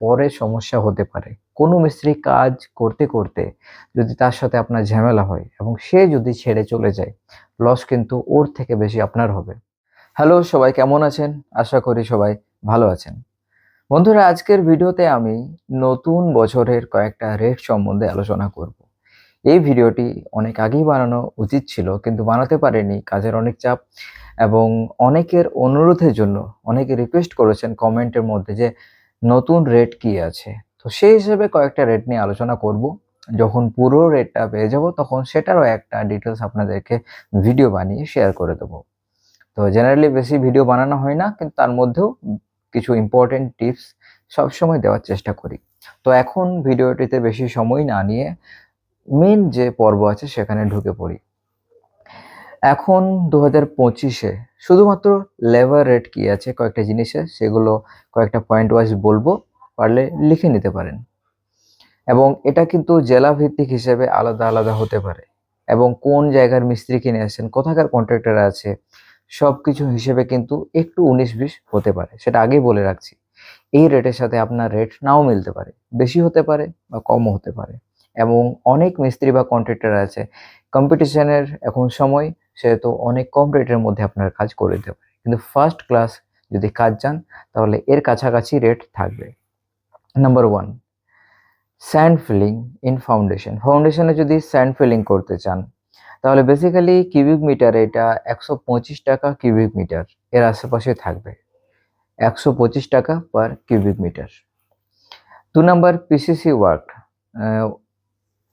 পরে সমস্যা হতে পারে। কোনো মিস্ত্রি কাজ করতে করতে যদি তার সাথে আপনার ঝামেলা হয় এবং সে যদি ছেড়ে চলে যায় লস কিন্তু ওর থেকে বেশি আপনার হবে। হ্যালো সবাই কেমন আছেন? আশা করি সবাই ভালো আছেন। বন্ধুরা, আজকের ভিডিওতে আমি নতুন বছরের কয়েকটা রেট সম্বন্ধে আলোচনা করব। এই ভিডিওটি অনেক আগেই বানানো উচিত ছিল, কিন্তু বানাতে পারিনি, কাজের অনেক চাপ এবং অনেকের অনুরোধের জন্য অনেকে রিকোয়েস্ট করেছেন কমেন্টের মধ্যে যে নতুন রেট কি আছে? তো সেই হিসেবে কয়েকটা রেট নিয়ে আলোচনা করব। যখন পুরো রেটটা পেয়ে যাব, তখন সেটারও একটা ডিটেলস আপনাদেরকে ভিডিও বানিয়ে শেয়ার করে দেবো। তো জেনারেলি বেশি ভিডিও বানানো হয় না, কিন্তু তার মধ্যেও কিছু ইম্পর্টেন্ট টিপস সবসময় দেওয়ার চেষ্টা করি। তো এখন ভিডিওটিতে বেশি সময় না নিয়ে মেন যে পর্ব আছে, সেখানে ঢুকে পড়ি। এখন দু হাজার পঁচিশে শুধুমাত্র লেবার রেট কি আছে, কয়েকটা জিনিসে, সেগুলো কয়েকটা পয়েন্ট ওয়াইজ বলব, পারলে লিখে নিতে পারেন। এবং এটা কিন্তু জেলা ভিত্তিক হিসেবে আলাদা আলাদা হতে পারে। এবং কোন জায়গার মিস্ত্রি কিনে আসছেন, কোথাকার কন্ট্রাক্টর আছে সব কিছু হিসেবে কিন্তু একটু উনিশ বিশ হতে পারে। সেটা আগেই বলে রাখছি। এই রেটের সাথে আপনার রেট নাও মিলতে পারে। বেশি হতে পারে বা কমও হতে পারে। এবং অনেক মিস্ত্রি বা কন্ট্রাক্টর আছে কম্পিটিশনের এখন সময় সেহেতু অনেক কম রেটের মধ্যে আপনার কাজ করে দিতে কিন্তু ফার্স্ট ক্লাস যদি কাজ চান, তাহলে এর কাছাকাছি রেট থাকবে। Number one sand filling in foundation ফাউন্ডেশনে যদি স্যান্ড ফিলিং করতে চান, তাহলে বেসিক্যালি কিউবিক মিটার এটা একশো পঁচিশ টাকা কিউবিক মিটার এর আশেপাশে থাকবে একশো পঁচিশ টাকা পার কিউবিক মিটার দু নম্বর পিসিসি ওয়ার্ক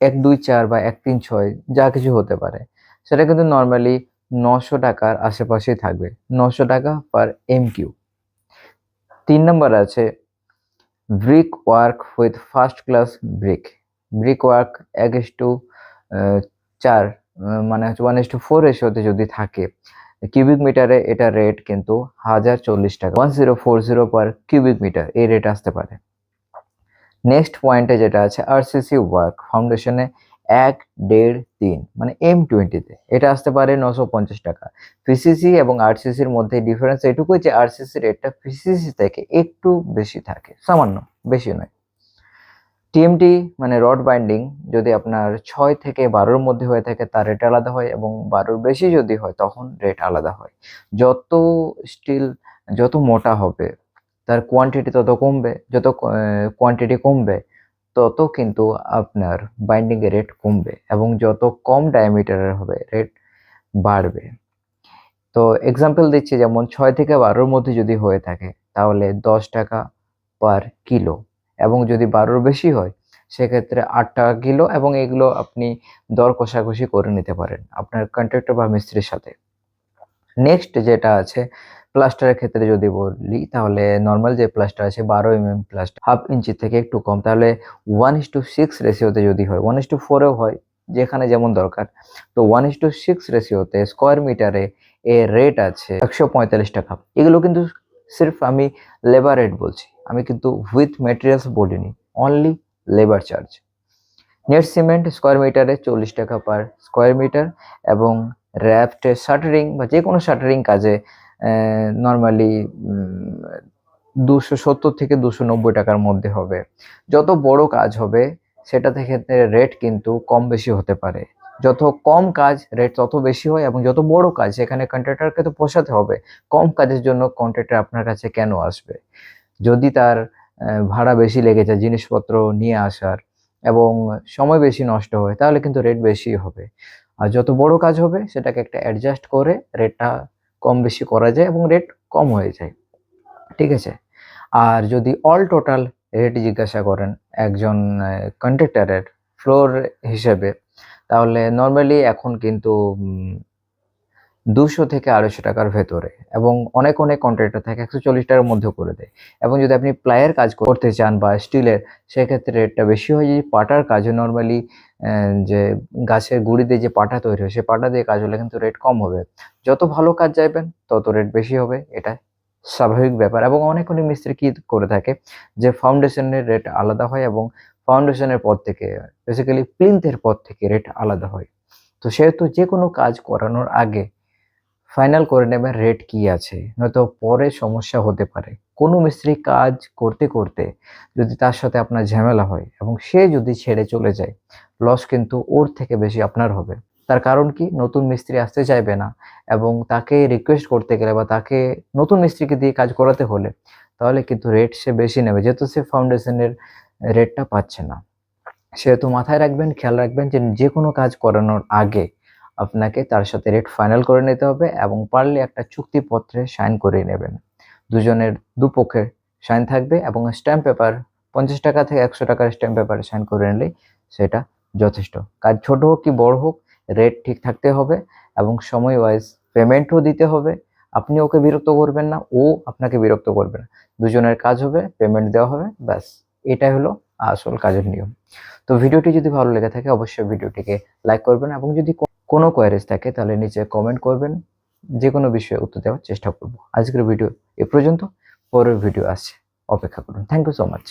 এক দুই চার বা এক তিন ছয়, যা কিছু হতে পারে। সেটা কিন্তু নর্মালি নশো টাকার আশেপাশেই থাকবে। নশো টাকা পার এম কিউ তিন নম্বর আছে brick work with first class brick brick work এক ইস টু চার মানে হচ্ছে ওয়ান ইস টু ফোর রেশিওতে যদি থাকে কিউবিক মিটারে এটা রেট কিন্তু হাজার চল্লিশ টাকা। One zero four zero per cubic metre এই রেট আসতে পারে। নেক্সট পয়েন্টে যেটা আছে আরসিসি ওয়ার্ক ফাউন্ডেশনে এক, দেড়, তিন মানে এম টোয়েন্টিতে এটা আসতে পারে নশো পঞ্চাশ টাকা। পিসিসি এবং আরসিসির মধ্যে ডিফারেন্স এটুকুই যে আরসিসি রেটটা পিসিসি থেকে একটু বেশি থাকে। সামান্য, বেশি নয়। টিএমটি মানে রড বাইন্ডিং যদি আপনার ছয় থেকে বারোর মধ্যে হয়ে থাকে, তার রেট আলাদা হয় এবং বারোর বেশি যদি হয়, তখন রেট আলাদা হয়। যত স্টিল যত মোটা হবে, তার কোয়ান্টিটি তত কমবে, যত কোয়ান্টিটি কমবে তত কিন্তু আপনার বাইন্ডিং এর রেট কমবে এবং যত কম ডায়ামিটারের হবে রেট বাড়বে। তো এক্সাম্পল দিচ্ছি, যেমন ছয় থেকে বারোর মধ্যে যদি হয়ে থাকে, তাহলে দশ টাকা পার কিলো এবং যদি বারোর বেশি হয়, সেক্ষেত্রে আট টাকা কিলো এবং এগুলো আপনি দর কষাকষি করে নিতে পারেন আপনার কন্ট্রাক্টর বা মিস্ত্রির সাথে। নেক্সট যেটা আছে প্লাস্টারের ক্ষেত্রে যদি বলি, তাহলে নর্মাল যে প্লাস্টার আছে বারো M M plaster half inch থেকে একটু কম। তাহলে ওয়ান ইস টু সিক্স রেশিওতে যদি হয় ওয়ান ইস টু ফোরেও হয়, যেখানে যেমন দরকার। তো ওয়ান ইস টু সিক্স রেশিওতে স্কোয়ার মিটারে এর রেট আছে একশো পঁয়তাল্লিশ টাকা। এগুলো কিন্তু সির্ফ আমি লেবার রেট বলছি। আমি কিন্তু উইথ মেটেরিয়ালস বলিনি only labour charge net cement square মিটারে চল্লিশ টাকা পার স্কোয়ার মিটার এবং র্যাফটে শাটারিং বা যে কোনো শাটারিং কাজে নর্মালি দুশো সত্তর থেকে দুশো নব্বই টাকার মধ্যে হবে। যত বড় কাজ হবে, সেটা থেকে রেট কিন্তু কম বেশি হতে পারে। যত কম কাজ রেট তত বেশি হয় এবং যত বড় কাজ, সেখানে কন্ট্রাক্টরকে তো পোষাতে হবে। কম কাজের জন্য কন্ট্রাক্টর আপনার কাছে কেন আসবে? যদি তার ভাড়া বেশি লেগে যায়, জিনিসপত্র নিয়ে আসার এবং সময় বেশি নষ্ট হয়, তাহলে কিন্তু রেট বেশি হবে। আর যত বড় কাজ হবে, সেটাকে একটা অ্যাডজাস্ট করে রেটটা কম বেশি করা যায় এবং রেট কম হয়ে যায়। ঠিক আছে? আর যদি অল টোটাল রেট জিজ্ঞাসা করেন একজন কন্ট্রাক্টরের ফ্লোর হিসেবে, তাহলে নর্মালি এখন কিন্তু দুশো থেকে আড়াইশো টাকার ভেতরে এবং অনেক অনেক কন্ট্রাক্টর থাকে, একশো চল্লিশ টাকার মধ্যে করে দেয়। এবং যদি আপনি প্লায়ের কাজ করতে চান বা স্টিলের, সেক্ষেত্রে রেটটা বেশি হয় যদি পাটার কাজে। নর্মালি যে গাছের গুঁড়িতে যে পাটা তৈরি হয় সে পাটা দিয়ে কাজ হলে কিন্তু রেট কম হবে। যত ভালো কাজ চাইবেন তত রেট বেশি হবে। এটা স্বাভাবিক ব্যাপার। এবং অনেক অনেক মিস্ত্রি কি করে থাকে যে ফাউন্ডেশনের রেট আলাদা হয় এবং ফাউন্ডেশনের পর থেকে বেসিক্যালি প্লিন্থের পর থেকে রেট আলাদা হয়। তো সেহেতু যে কোনো কাজ করানোর আগে ফাইনাল করে নেবেন রেট কি আছে? নয়তো পরে সমস্যা হতে পারে। কোনো মিস্ত্রি কাজ করতে করতে যদি তার সাথে আপনার ঝামেলা হয় এবং সে যদি ছেড়ে চলে যায় লস কিন্তু ওর থেকে বেশি আপনার হবে। তার কারণ কি? নতুন মিস্ত্রি আসতে চাইবে না এবং তাকে রিকোয়েস্ট করতে গেলে বা তাকে নতুন মিস্ত্রিকে দিয়ে কাজ করাতে হলে তাহলে কিন্তু রেট সে বেশি নেবে। যেহেতু সে ফাউন্ডেশনের রেটটা পাচ্ছে না। সেহেতু মাথায় রাখবেন, খেয়াল রাখবেন যে যে কোনো কাজ করানোর আগে আপনাকে তার সাথে রেট ফাইনাল করে নিতে হবে এবং পারলে একটা চুক্তিপত্রে সাইন করে নেবেন। দুজনের দুপক্ষের সাইন থাকবে এবং স্ট্যাম্প পেপার পঞ্চাশ টাকা থেকে একশো টাকার স্ট্যাম্প পেপারে সাইন করে নিলেই সেটা যথেষ্ট। কাজ ছোট হোক কি বড় হোক রেট ঠিক থাকতে হবে এবং সময় ওয়াইজ পেমেন্টও দিতে হবে। আপনি ওকে বিরক্ত করবেন না, ও আপনাকে বিরক্ত করবে না। দুজনের কাজ হবে পেমেন্ট দেওয়া হবে, ব্যাস। এটাই হলো আসল কাজের নিয়ম। তো ভিডিওটি যদি ভালো লেগে থাকে, অবশ্যই ভিডিওটিকে লাইক করবেন এবং যদি কোনো কোয়ারিজ থাকে, তাহলে নিচে কমেন্ট করবেন যে কোনো বিষয়ে উত্তর দেওয়ার চেষ্টা করব। আজকের ভিডিও এ পর্যন্ত, পরের ভিডিও আসছে। অপেক্ষা করুন। Thank you so much